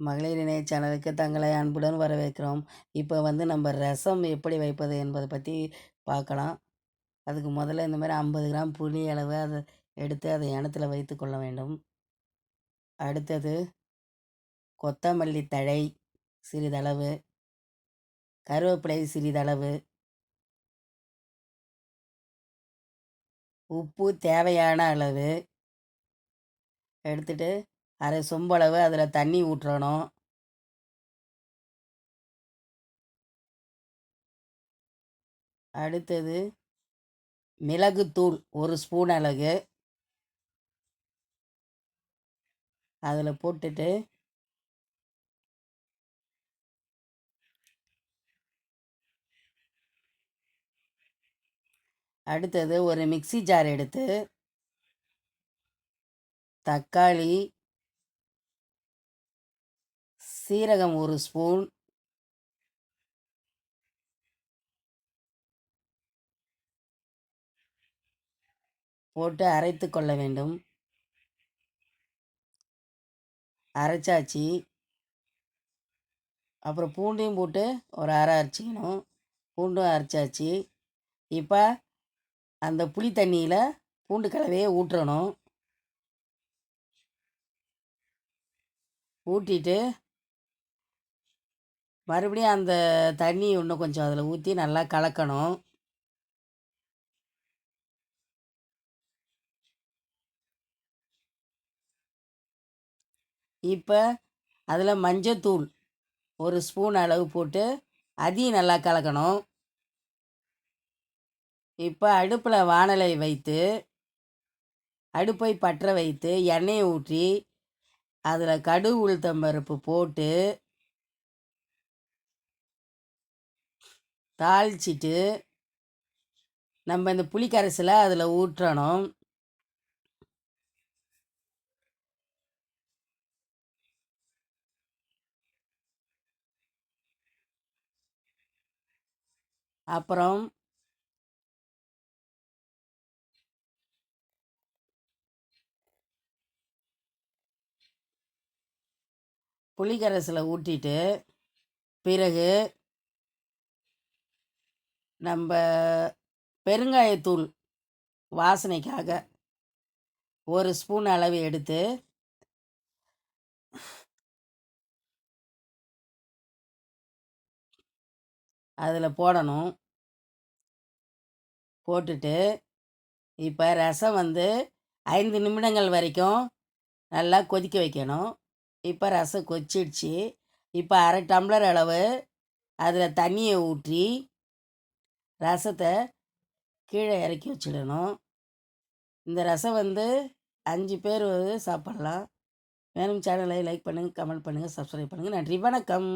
மகளிர் இணைய சேனலுக்கு தங்களை அன்புடன் வரவேற்கிறோம். இப்போ வந்து நம்ம ரசம் எப்படி வைப்பது என்பதை பற்றி பார்க்கலாம். அதுக்கு முதல்ல இந்த மாதிரி ஐம்பது கிராம் புளி அளவு அதை எடுத்து அதை இனத்துல வைத்து கொள்ள வேண்டும். அடுத்தது கொத்தமல்லி தழை சிறிதளவு கருவேப்பிலை சிறிதளவு உப்பு தேவையான அளவு எடுத்துட்டு அரை சொம்பளவு அதில் தண்ணி ஊற்றணும் அடுத்தது மிளகுத்தூள் ஒரு ஸ்பூன் அளவு. அதில் போட்டுட்டு அடுத்தது ஒரு மிக்ஸி ஜார் எடுத்து தக்காளி சீரகம் ஒரு ஸ்பூன். போட்டு அரைத்து கொள்ள வேண்டும். அரைச்சாச்சு. அப்புறம் பூண்டையும் போட்டு ஒரு அரை அரைச்சிக்கணும். பூண்டும் அரைச்சாச்சு. இப்போ அந்த புளி தண்ணியில் பூண்டு கலவையை ஊற்றணும். ஊட்டிட்டு மறுபடியும் அந்த தண்ணி இன்னும் கொஞ்சம் அதில் ஊற்றி நல்லா கலக்கணும். இப்போ அதில் மஞ்சத்தூள் ஒரு ஸ்பூன் அளவு போட்டு அதையும் நல்லா கலக்கணும். இப்போ அடுப்பில் வானலை வைத்து அடுப்பை பற்ற வைத்து எண்ணெயை ஊற்றி அதில் கடுகு உளுத்தம்பருப்பு போட்டு தாளிச்சிட்டு நம்ம இந்த புளி கரைசலை அதில் ஊற்றணும். அப்புறம் புளிக்கரைசில் ஊற்றிட்டு பிறகு நம்ம பெருங்காயத்தூள் வாசனைக்காக ஒரு ஸ்பூன் அளவு எடுத்து அதில் போடணும். போட்டுட்டு இப்போ ரசம் வந்து ஐந்து நிமிடங்கள் வரைக்கும் நல்லா கொதிக்க வைக்கணும். இப்போ ரசம் கொச்சிடுச்சு. இப்போ அரை டம்ளர் அளவு அதில் தண்ணியை ஊற்றி ரசத்தை கீழே இறக்கி வச்சிடணும். இந்த ரசம் வந்து அஞ்சு பேர் வந்து சாப்பிட்லாம். மேலும் சேனலை லைக் பண்ணுங்கள் கமெண்ட் பண்ணுங்கள் சப்ஸ்கிரைப் பண்ணுங்கள் நன்றி. வணக்கம்.